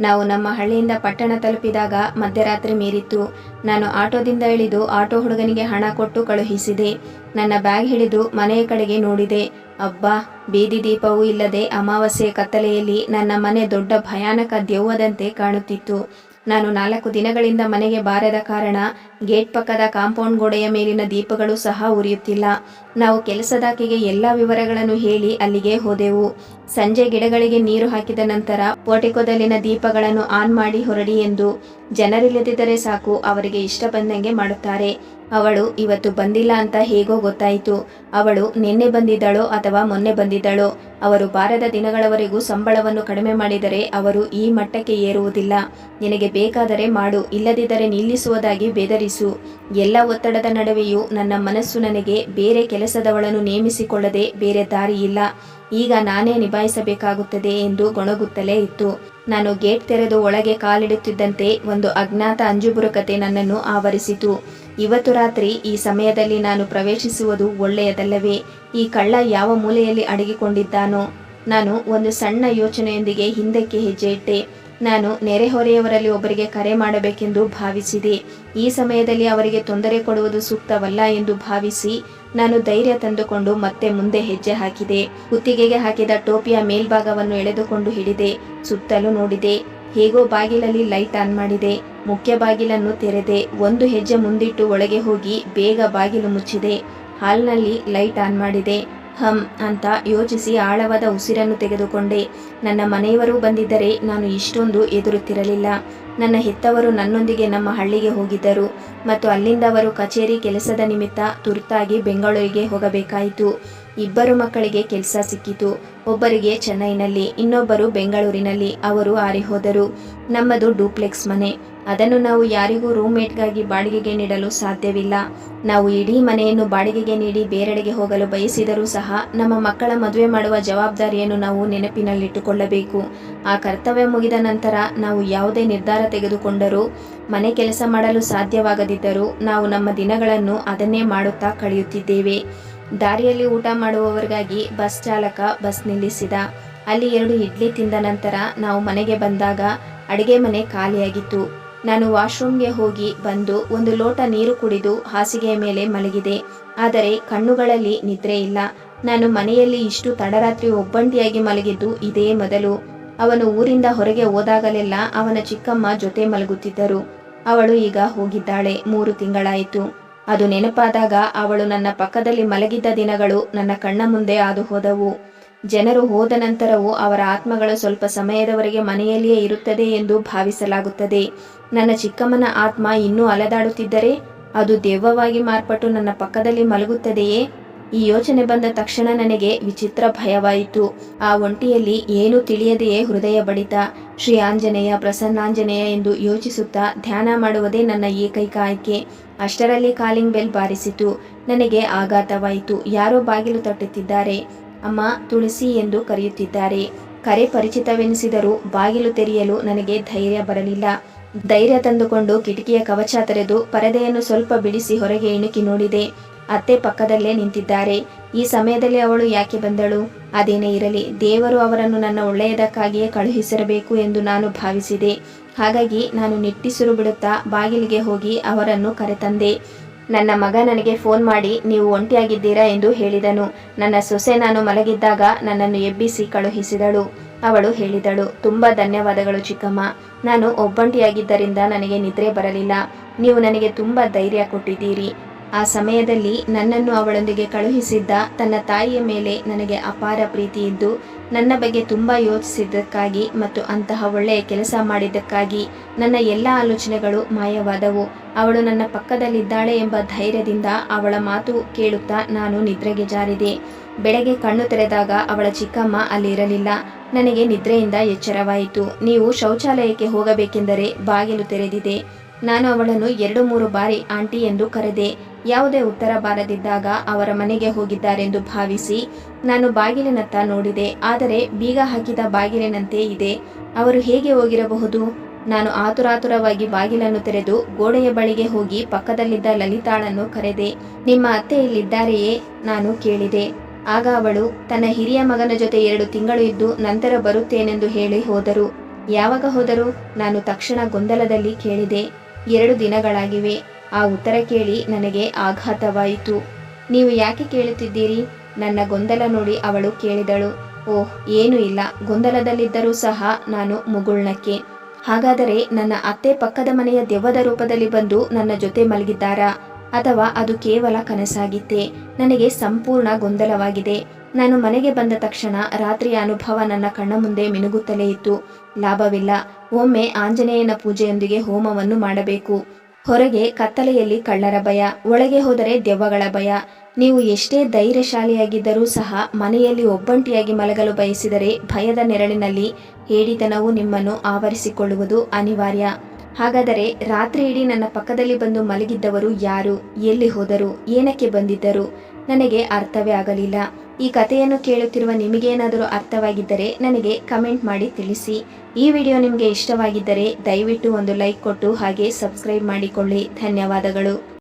ನಾವು ನಮ್ಮ ಹಳ್ಳಿಯಿಂದ ಪಟ್ಟಣ ತಲುಪಿದಾಗ ಮಧ್ಯರಾತ್ರಿ ಮೀರಿತ್ತು. ನಾನು ಆಟೋದಿಂದ ಇಳಿದು ಆಟೋ ಹುಡುಗನಿಗೆ ಹಣ ಕೊಟ್ಟು ಕಳುಹಿಸಿದೆ. ನನ್ನ ಬ್ಯಾಗ್ ಹಿಡಿದು ಮನೆಯ ಕಡೆಗೆ ನೋಡಿದೆ. ಅಬ್ಬಾ, ಬೀದಿ ದೀಪವೂ ಇಲ್ಲದೆ ಅಮಾವಾಸ್ಯೆಯ ಕತ್ತಲೆಯಲ್ಲಿ ನನ್ನ ಮನೆ ದೊಡ್ಡ ಭಯಾನಕ ದೆವ್ವದಂತೆ ಕಾಣುತ್ತಿತ್ತು. ನಾನು ನಾಲ್ಕು ದಿನಗಳಿಂದ ಮನೆಗೆ ಬಾರದ ಕಾರಣ ಗೇಟ್ ಪಕ್ಕದ ಕಾಂಪೌಂಡ್ ಗೋಡೆಯ ಮೇಲಿನ ದೀಪಗಳು ಸಹ ಉರಿಯುತ್ತಿಲ್ಲ. ನಾವು ಕೆಲಸದಾಕೆಗೆ ಎಲ್ಲ ವಿವರಗಳನ್ನು ಹೇಳಿ ಅಲ್ಲಿಗೆ ಹೋದೆವು. ಸಂಜೆ ಗಿಡಗಳಿಗೆ ನೀರು ಹಾಕಿದ ನಂತರ ಪೋಟಿಕೋದಲ್ಲಿನ ದೀಪಗಳನ್ನು ಆನ್ ಮಾಡಿ ಹೊರಡಿ ಎಂದು ಜನರಿಲ್ಲದಿದ್ದರೆ ಸಾಕು, ಅವರಿಗೆ ಇಷ್ಟ ಬಂದಂಗೆ ಮಾಡುತ್ತಾರೆ. ಅವಳು, ಇವತ್ತು ಬಂದಿಲ್ಲ ಅಂತ ಹೇಗೋ ಗೊತ್ತಾಯಿತು. ಅವಳು ನಿನ್ನೆ ಬಂದಿದ್ದಳೋ ಅಥವಾ ಮೊನ್ನೆ ಬಂದಿದ್ದಳೋ, ಅವರು ಬಾರದ ದಿನಗಳವರೆಗೂ ಸಂಬಳವನ್ನು ಕಡಿಮೆ ಮಾಡಿದರೆ ಅವರು ಈ ಮಟ್ಟಕ್ಕೆ ಏರುವುದಿಲ್ಲ. ನಿನಗೆ ಬೇಕಾದರೆ ಮಾಡು, ಇಲ್ಲದಿದ್ದರೆ ನಿಲ್ಲಿಸುವುದಾಗಿ ಎಲ್ಲ ಒತ್ತಡದ ನಡುವೆಯೂ ನನ್ನ ಮನಸ್ಸು ನನಗೆ ಬೇರೆ ಕೆಲಸದವಳನ್ನು ನೇಮಿಸಿಕೊಳ್ಳದೆ ಬೇರೆ ದಾರಿ ಇಲ್ಲ. ಈಗ ನಾನೇ ನಿಭಾಯಿಸಬೇಕಾಗುತ್ತದೆ ಎಂದು ಗೊಣಗುತ್ತಲೇ ಇತ್ತು. ನಾನು ಗೇಟ್ ತೆರೆದು ಒಳಗೆ ಕಾಲಿಡುತ್ತಿದ್ದಂತೆ ಒಂದು ಅಜ್ಞಾತ ಅಂಜುಬುರುಕತೆ ನನ್ನನ್ನು ಆವರಿಸಿತು. ಇವತ್ತು ರಾತ್ರಿ ಈ ಸಮಯದಲ್ಲಿ ನಾನು ಪ್ರವೇಶಿಸುವುದು ಒಳ್ಳೆಯದಲ್ಲವೇ? ಈ ಕಳ್ಳ ಯಾವ ಮೂಲೆಯಲ್ಲಿ ಅಡಗಿಕೊಂಡಿದ್ದಾನೋ? ನಾನು ಒಂದು ಸಣ್ಣ ಯೋಚನೆಯೊಂದಿಗೆ ಹಿಂದಕ್ಕೆ ಹೆಜ್ಜೆ ಇಟ್ಟೆ ನಾನು ನೆರೆಹೊರೆಯವರಲ್ಲಿ ಒಬ್ಬರಿಗೆ ಕರೆ ಮಾಡಬೇಕೆಂದು ಭಾವಿಸಿದೆ. ಈ ಸಮಯದಲ್ಲಿ ಅವರಿಗೆ ತೊಂದರೆ ಕೊಡುವುದು ಸೂಕ್ತವಲ್ಲ ಎಂದು ಭಾವಿಸಿ ನಾನು ಧೈರ್ಯ ತಂದುಕೊಂಡು ಮತ್ತೆ ಮುಂದೆ ಹೆಜ್ಜೆ ಹಾಕಿದೆ. ಕುತ್ತಿಗೆಗೆ ಹಾಕಿದ ಟೋಪಿಯ ಮೇಲ್ಭಾಗವನ್ನು ಎಳೆದುಕೊಂಡು ಹಿಡಿದೆ ಸುತ್ತಲೂ ನೋಡಿದೆ. ಹೇಗೋ ಬಾಗಿಲಲ್ಲಿ ಲೈಟ್ ಆನ್ ಮಾಡಿದೆ. ಮುಖ್ಯ ಬಾಗಿಲನ್ನು ತೆರೆದೆ. ಒಂದು ಹೆಜ್ಜೆ ಮುಂದಿಟ್ಟು ಒಳಗೆ ಹೋಗಿ ಬೇಗ ಬಾಗಿಲು ಮುಚ್ಚಿದೆ. ಹಾಲ್ನಲ್ಲಿ ಲೈಟ್ ಆನ್ ಮಾಡಿದೆ. ಹಮ್ ಅಂತ ಯೋಚಿಸಿ ಆಳವಾದ ಉಸಿರನ್ನು ತೆಗೆದುಕೊಂಡೆ. ನನ್ನ ಮನೆಯವರು ಬಂದಿದ್ದರೆ ನಾನು ಇಷ್ಟೊಂದು ಎದುರುತ್ತಿರಲಿಲ್ಲ. ನನ್ನ ಹೆತ್ತವರು ನನ್ನೊಂದಿಗೆ ನಮ್ಮ ಹಳ್ಳಿಗೆ ಹೋಗಿದ್ದರು. ಮತ್ತು ಅಲ್ಲಿಂದ ಅವರು ಕಚೇರಿ ಕೆಲಸದ ನಿಮಿತ್ತ ತುರ್ತಾಗಿ ಬೆಂಗಳೂರಿಗೆ ಹೋಗಬೇಕಾಯಿತು. ಇಬ್ಬರು ಮಕ್ಕಳಿಗೆ ಕೆಲಸ ಸಿಕ್ಕಿತು. ಒಬ್ಬರಿಗೆ ಚೆನ್ನೈನಲ್ಲಿ, ಇನ್ನೊಬ್ಬರು ಬೆಂಗಳೂರಿನಲ್ಲಿ. ಅವರು ಆರಿಹೋದರು ನಮ್ಮದು ಡೂಪ್ಲೆಕ್ಸ್ ಮನೆ. ಅದನ್ನು ನಾವು ಯಾರಿಗೂ ರೂಮ್ಮೇಟ್ಗಾಗಿ ಬಾಡಿಗೆಗೆ ನೀಡಲು ಸಾಧ್ಯವಿಲ್ಲ. ನಾವು ಇಡೀ ಮನೆಯನ್ನು ಬಾಡಿಗೆಗೆ ನೀಡಿ ಬೇರೆಡೆಗೆ ಹೋಗಲು ಬಯಸಿದರೂ ಸಹ ನಮ್ಮ ಮಕ್ಕಳ ಮದುವೆ ಮಾಡುವ ಜವಾಬ್ದಾರಿಯನ್ನು ನಾವು ನೆನಪಿನಲ್ಲಿಟ್ಟುಕೊಳ್ಳಬೇಕು. ಆ ಕರ್ತವ್ಯ ಮುಗಿದ ನಂತರ ನಾವು ಯಾವುದೇ ನಿರ್ಧಾರ ತೆಗೆದುಕೊಂಡರೂ, ಮನೆ ಕೆಲಸ ಮಾಡಲು ಸಾಧ್ಯವಾಗದಿದ್ದರೂ ನಾವು ನಮ್ಮ ದಿನಗಳನ್ನು ಅದನ್ನೇ ಮಾಡುತ್ತಾ ಕಳೆಯುತ್ತಿದ್ದೇವೆ. ದಾರಿಯಲ್ಲಿ ಊಟ ಮಾಡುವವರಿಗಾಗಿ ಬಸ್ ಚಾಲಕ ಬಸ್ ನಿಲ್ಲಿಸಿದ. ಅಲ್ಲಿ ಎರಡು ಇಡ್ಲಿ ತಿಂದ ನಂತರ ನಾವು ಮನೆಗೆ ಬಂದಾಗ ಅಡಿಗೆ ಮನೆ ಖಾಲಿಯಾಗಿತ್ತು. ನಾನು ವಾಶ್ರೂಮ್ಗೆ ಹೋಗಿ ಬಂದು ಒಂದು ಲೋಟ ನೀರು ಕುಡಿದು ಹಾಸಿಗೆಯ ಮೇಲೆ ಮಲಗಿದೆ. ಆದರೆ ಕಣ್ಣುಗಳಲ್ಲಿ ನಿದ್ರೆ ಇಲ್ಲ. ನಾನು ಮನೆಯಲ್ಲಿ ಇಷ್ಟು ತಡರಾತ್ರಿ ಒಬ್ಬಂಟಿಯಾಗಿ ಮಲಗಿದ್ದು ಇದೇ ಮೊದಲು. ಅವನು ಊರಿಂದ ಹೊರಗೆ ಹೋದಾಗಲೆಲ್ಲ ಅವನ ಚಿಕ್ಕಮ್ಮ ಜೊತೆ ಮಲಗುತ್ತಿದ್ದರು. ಅವಳು ಈಗ ಹೋಗಿದ್ದಾಳೆ. ಮೂರು ತಿಂಗಳಾಯಿತು. ಅದು ನೆನಪಾದಾಗ ಅವಳು ನನ್ನ ಪಕ್ಕದಲ್ಲಿ ಮಲಗಿದ್ದ ದಿನಗಳು ನನ್ನ ಕಣ್ಣ ಮುಂದೆ ಆದು ಹೋದವು. ಜನರು ಹೋದ ನಂತರವೂ ಅವರ ಆತ್ಮಗಳು ಸ್ವಲ್ಪ ಸಮಯದವರೆಗೆ ಮನೆಯಲ್ಲಿಯೇ ಇರುತ್ತದೆ ಎಂದು ಭಾವಿಸಲಾಗುತ್ತದೆ. ನನ್ನ ಚಿಕ್ಕಮ್ಮನ ಆತ್ಮ ಇನ್ನೂ ಅಲೆದಾಡುತ್ತಿದ್ದರೆ ಅದು ದೆವ್ವವಾಗಿ ಮಾರ್ಪಟ್ಟು ನನ್ನ ಪಕ್ಕದಲ್ಲಿ ಮಲಗುತ್ತದೆಯೇ? ಈ ಯೋಚನೆ ಬಂದ ತಕ್ಷಣ ನನಗೆ ವಿಚಿತ್ರ ಭಯವಾಯಿತು. ಆ ಒಂಟಿಯಲ್ಲಿ ಏನೂ ತಿಳಿಯದೆಯೇ ಹೃದಯ ಬಡಿತ. ಶ್ರೀ ಆಂಜನೇಯ ಪ್ರಸನ್ನಾಂಜನೇಯ ಎಂದು ಯೋಚಿಸುತ್ತಾ ಧ್ಯಾನ ಮಾಡುವುದೇ ನನ್ನ ಏಕೈಕ ಆಯ್ಕೆ. ಅಷ್ಟರಲ್ಲಿ ಕಾಲಿಂಗ್ ಬೆಲ್ ಬಾರಿಸಿತು. ನನಗೆ ಆಘಾತವಾಯಿತು. ಯಾರೋ ಬಾಗಿಲು ತಟ್ಟುತ್ತಿದ್ದಾರೆ. ಅಮ್ಮ, ತುಳಸಿ ಎಂದು ಕರೆಯುತ್ತಿದ್ದಾರೆ. ಕರೆ ಪರಿಚಿತವೆನಿಸಿದರೂ ಬಾಗಿಲು ತೆರೆಯಲು ನನಗೆ ಧೈರ್ಯ ಬರಲಿಲ್ಲ. ಧೈರ್ಯ ತಂದುಕೊಂಡು ಕಿಟಕಿಯ ಕವಚ ತೆರೆದು ಪರದೆಯನ್ನು ಸ್ವಲ್ಪ ಬಿಡಿಸಿ ಹೊರಗೆ ಇಣುಕಿ ನೋಡಿದೆ. ಅತ್ತೆ ಪಕ್ಕದಲ್ಲೇ ನಿಂತಿದ್ದಾರೆ. ಈ ಸಮಯದಲ್ಲಿ ಅವಳು ಯಾಕೆ ಬಂದಳು? ಅದೇನೇ ಇರಲಿ, ದೇವರು ಅವರನ್ನು ನನ್ನ ಒಳ್ಳೆಯದಕ್ಕಾಗಿಯೇ ಕಳುಹಿಸಿರಬೇಕು ಎಂದು ನಾನು ಭಾವಿಸಿದೆ. ಹಾಗಾಗಿ ನಾನು ನಿಟ್ಟಿಸಿರು ಬಿಡುತ್ತಾ ಬಾಗಿಲಿಗೆ ಹೋಗಿ ಅವರನ್ನು ಕರೆತಂದೆ. ನನ್ನ ಮಗ ನನಗೆ ಫೋನ್ ಮಾಡಿ, ನೀವು ಒಂಟಿಯಾಗಿದ್ದೀರಾ ಎಂದು ಹೇಳಿದನು. ನನ್ನ ಸೊಸೆ ನಾನು ಮಲಗಿದ್ದಾಗ ನನ್ನನ್ನು ಎಬ್ಬಿಸಿ ಕಳುಹಿಸಿದಳು. ಅವಳು ಹೇಳಿದಳು, ತುಂಬ ಧನ್ಯವಾದಗಳು ಚಿಕ್ಕಮ್ಮ. ನಾನು ಒಬ್ಬಂಟಿಯಾಗಿದ್ದರಿಂದ ನನಗೆ ನಿದ್ರೆ ಬರಲಿಲ್ಲ. ನೀವು ನನಗೆ ತುಂಬ ಧೈರ್ಯ ಕೊಟ್ಟಿದ್ದೀರಿ. ಆ ಸಮಯದಲ್ಲಿ ನನ್ನನ್ನು ಅವಳೊಂದಿಗೆ ಕಳುಹಿಸಿದ್ದ ತನ್ನ ತಾಯಿಯ ಮೇಲೆ ನನಗೆ ಅಪಾರ ಪ್ರೀತಿ ಇದ್ದು, ನನ್ನ ಬಗ್ಗೆ ತುಂಬ ಯೋಚಿಸಿದ್ದಕ್ಕಾಗಿ ಮತ್ತು ಅಂತಹ ಒಳ್ಳೆಯ ಕೆಲಸ ಮಾಡಿದ್ದಕ್ಕಾಗಿ ನನ್ನ ಎಲ್ಲ ಆಲೋಚನೆಗಳು ಮಾಯವಾದವು. ಅವಳು ನನ್ನ ಪಕ್ಕದಲ್ಲಿದ್ದಾಳೆ ಎಂಬ ಧೈರ್ಯದಿಂದ ಅವಳ ಮಾತು ಕೇಳುತ್ತಾ ನಾನು ನಿದ್ರೆಗೆ ಜಾರಿದೆ. ಬೆಳಗ್ಗೆ ಕಣ್ಣು ತೆರೆದಾಗ ಅವಳ ಚಿಕ್ಕಮ್ಮ ಅಲ್ಲಿರಲಿಲ್ಲ ನನಗೆ ನಿದ್ರೆಯಿಂದ ಎಚ್ಚರವಾಯಿತು. ನೀವು ಶೌಚಾಲಯಕ್ಕೆ ಹೋಗಬೇಕೆಂದರೆ ಬಾಗಿಲು ತೆರೆದಿದೆ. ನಾನು ಅವಳನ್ನು ಎರಡು ಮೂರು ಬಾರಿ ಆಂಟಿ ಎಂದು ಕರೆದೆ. ಯಾವುದೇ ಉತ್ತರ ಬಾರದಿದ್ದಾಗ ಅವರ ಮನೆಗೆ ಹೋಗಿದ್ದಾರೆಂದು ಭಾವಿಸಿ ನಾನು ಬಾಗಿಲಿನತ್ತ ನೋಡಿದೆ. ಆದರೆ ಬೀಗ ಹಾಕಿದ ಬಾಗಿಲಿನಂತೆ ಇದೆ. ಅವರು ಹೇಗೆ ಹೋಗಿರಬಹುದು? ನಾನು ಆತುರಾತುರವಾಗಿ ಬಾಗಿಲನ್ನು ತೆರೆದು ಗೋಡೆಯ ಬಳಿಗೆ ಹೋಗಿ ಪಕ್ಕದಲ್ಲಿದ್ದ ಲಲಿತಾಳನ್ನು ಕರೆದೆ, ನಿಮ್ಮ ಅತ್ತೆ ಇಲ್ಲಿದ್ದಾರೆಯೇ? ನಾನು ಕೇಳಿದೆ. ಆಗ ಅವಳು, ತನ್ನ ಹಿರಿಯ ಮಗನ ಜೊತೆ ಎರಡು ತಿಂಗಳು ಇದ್ದು ನಂತರ ಬರುತ್ತೇನೆಂದು ಹೇಳಿ ಹೋದರು. ಯಾವಾಗ ಹೋದರು? ನಾನು ತಕ್ಷಣ ಗೊಂದಲದಲ್ಲಿ ಕೇಳಿದೆ. ಎರಡು ದಿನಗಳಾಗಿವೆ. ಆ ಉತ್ತರ ಕೇಳಿ ನನಗೆ ಆಘಾತವಾಯಿತು. ನೀವು ಯಾಕೆ ಕೇಳುತ್ತಿದ್ದೀರಿ? ನನ್ನ ಗೊಂದಲ ನೋಡಿ ಅವಳು ಕೇಳಿದಳು. ಓಹ್, ಏನೂ ಇಲ್ಲ. ಗೊಂದಲದಲ್ಲಿದ್ದರೂ ಸಹ ನಾನು ಮುಗುಳ್ನಕ್ಕೆ. ಹಾಗಾದರೆ ನನ್ನ ಅತ್ತೆ ಪಕ್ಕದ ಮನೆಯ ದೆವ್ವದ ರೂಪದಲ್ಲಿ ಬಂದು ನನ್ನ ಜೊತೆ ಮಲಗಿದ್ದಾರಾ? ಅಥವಾ ಅದು ಕೇವಲ ಕನಸಾಗಿತ್ತೆ? ನನಗೆ ಸಂಪೂರ್ಣ ಗೊಂದಲವಾಗಿದೆ. ನಾನು ಮನೆಗೆ ಬಂದ ತಕ್ಷಣ ರಾತ್ರಿಯ ಅನುಭವ ನನ್ನ ಕಣ್ಣ ಮುಂದೆ ಮಿನುಗುತ್ತಲೇ ಇತ್ತು. ಲಾಭವಿಲ್ಲ. ಒಮ್ಮೆ ಆಂಜನೇಯನ ಪೂಜೆಯೊಂದಿಗೆ ಹೋಮವನ್ನು ಮಾಡಬೇಕು. ಹೊರಗೆ ಕತ್ತಲೆಯಲ್ಲಿ ಕಳ್ಳರ ಭಯ, ಒಳಗೆ ಹೋದರೆ ದೆವ್ವಗಳ ಭಯ. ನೀವು ಎಷ್ಟೇ ಧೈರ್ಯಶಾಲಿಯಾಗಿದ್ದರೂ ಸಹ ಮನೆಯಲ್ಲಿ ಒಬ್ಬಂಟಿಯಾಗಿ ಮಲಗಲು ಬಯಸಿದರೆ ಭಯದ ನೆರಳಿನಲ್ಲಿ ಹೇಡಿತನವು ನಿಮ್ಮನ್ನು ಆವರಿಸಿಕೊಳ್ಳುವುದು ಅನಿವಾರ್ಯ. ಹಾಗಾದರೆ ರಾತ್ರಿ ಇಡೀ ನನ್ನ ಪಕ್ಕದಲ್ಲಿ ಬಂದು ಮಲಗಿದ್ದವರು ಯಾರು, ಎಲ್ಲಿ ಹೋದರು, ಏನಕ್ಕೆ ಬಂದಿದ್ದರು? ನನಗೆ ಅರ್ಥವೇ ಆಗಲಿಲ್ಲ. ಈ ಕಥೆಯನ್ನು ಕೇಳುತ್ತಿರುವ ನಿಮಗೇನಾದರೂ ಅರ್ಥವಾಗಿದ್ದರೆ ನನಗೆ ಕಮೆಂಟ್ ಮಾಡಿ ತಿಳಿಸಿ. ಈ ವಿಡಿಯೋ ನಿಮಗೆ ಇಷ್ಟವಾಗಿದ್ದರೆ ದಯವಿಟ್ಟು ಒಂದು ಲೈಕ್ ಕೊಟ್ಟು ಹಾಗೆ ಸಬ್ಸ್ಕ್ರೈಬ್ ಮಾಡಿಕೊಳ್ಳಿ. ಧನ್ಯವಾದಗಳು.